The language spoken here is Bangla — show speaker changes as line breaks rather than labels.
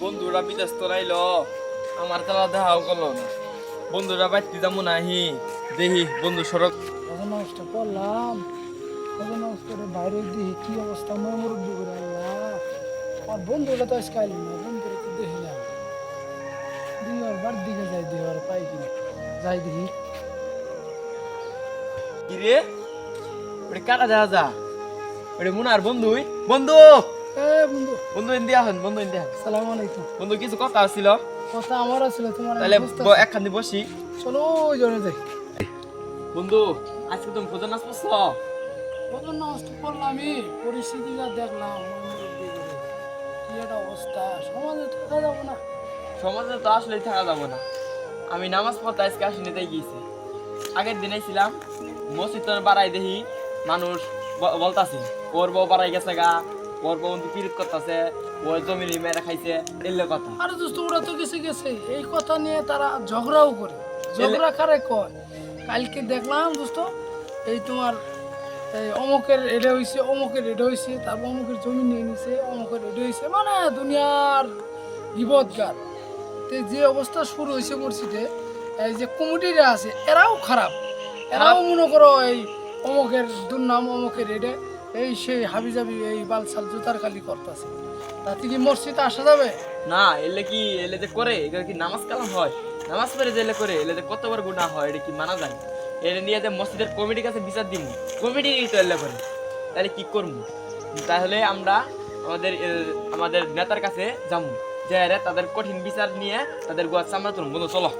বন্ধুরা বিদেশ তো রাইল। আমার তালা দেখাও করল না। বন্ধুরা বাইতে যাব নাহি। দেখি বন্ধু সড়ক।
নষ্ট করলাম। নষ্ট করে বাইরে কি অবস্থা করে আল্লাহ। আর বন্ধুরা তো আজকে আইলি না বন্ধুরা তো দেখিলাম দিই ওর বাড়ির দিকে যাই পাই কিনা। যাই দেখি।
কি রে ওটা কাটা দেখা যা? ওটা মুনার বন্ধুই। বন্ধু!
বন্ধু।
বন্ধু ইন্দি আছেন বন্ধু ইন্দি আছেন
সালাম আলাইকুম।
বন্ধু কিছু কথা ছিল
কথা আমার তোমার
তাহলে একখান বসি।
চলো ওই জনে যাই।
বন্ধু আজকে তুমি নাচ
দেখলাম কি একটা অবস্থা সমাজে থাকা যাব না।
সমাজে তো আসলেই থাকা যাব না। আমি নামাজ পড়তে আজকে আসিনি তাই গিয়েছি। আগের দিনে ছিলাম মসজিদ বাড়াই দেখি মানুষ বলতাছে ওর বউ বাড়াই গেছে গা। ওর বউ পিরিত করতেছে ও জমি মেয়েরা খাইছে এলে কথা।
আরে দোস্ত ওরা তো গেছে গেছে। এই কথা নিয়ে তারা ঝগড়াও করে। ঝগড়া কারে কয়? কালকে দেখলাম দোস্ত এই তোমার এই অমুকের এটা হয়েছে অমুকের এটা হয়েছে তারপর অমুকের জমি নিয়ে নিছে অমুকের এটা হয়েছে মানে দুনিয়ার বিপদগার। তো যে অবস্থা শুরু হয়েছে মসজিদে এই যে কমিটিরা আছে এরাও খারাপ। এরাও মনে করো এই অমুকের দুর্নাম অমুকের এটা। এই সেই হাবিজাবি এই বালসাল জুতার কালি করতেছে। তাতে কি মসজিদে আসা যাবে?
না, এলে কি, এলে যে করে, এগুলো কি নামাজ কালাম হয়? নামাজ পড়ে যে এলে করে, এলে যে কতবার গুণা হয়, এটা কি মানা যায় এটা নিয়ে যে মসজিদের কমিটির কাছে বিচার দিব। কমিটি তো এলে করে। তাহলে কি করব? তাহলে আমরা আমাদের আমাদের নেতার কাছে যাব। যে তাদের কঠিন বিচার নিয়ে তাদের গোয়া তুলবো। বন্ধু চলো।